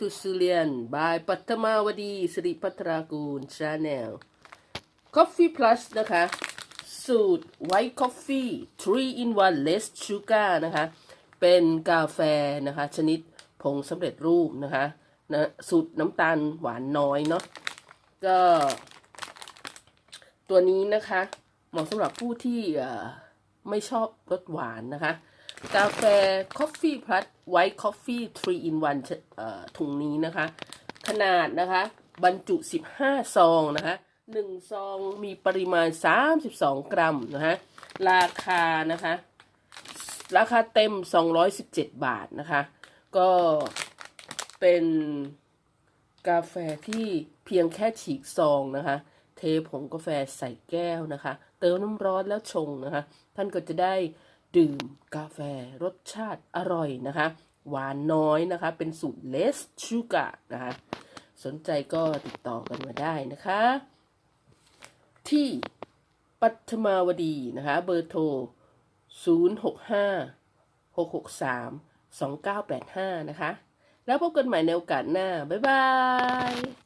to Syrian by ปัทมาวดีสิริพัทรากูล Channel Coffee Plus นะคะ สูตร White Coffee 3 in 1 less sugar นะคะ เป็นกาแฟนะคะ ชนิดผงสำเร็จรูปนะคะนะสูตรน้ำตาลหวานน้อยเนาะก็ ตัวนี้นะคะ เหมาะสำหรับผู้ที่ไม่ชอบรสหวานนะคะ กาแฟ Coffee Plus White Coffee 3 in 1เอ่อถุงนี้นะคะ ขนาดนะคะ บรรจุ 15 ซองนะคะ1ซองมีปริมาณ 32 กรัมนะคะราคานะคะ ราคาเต็ม 217 บาทนะคะ ก็เป็นกาแฟที่เพียงแค่ฉีกซองนะคะ เทผงกาแฟใส่แก้วนะคะ เติมน้ำร้อนแล้วชงนะคะ ท่านก็จะได้ ดื่มกาแฟรสชาติอร่อยนะคะ หวานน้อยนะคะ เป็นสูตรเลสชูการ์นะคะ สนใจก็ติดต่อกันมาได้นะคะ ที่ปัทมาวดีนะคะ เบอร์โทร 065 663 2985 นะคะ แล้วพบกันใหม่ในโอกาสหน้า บ๊ายบาย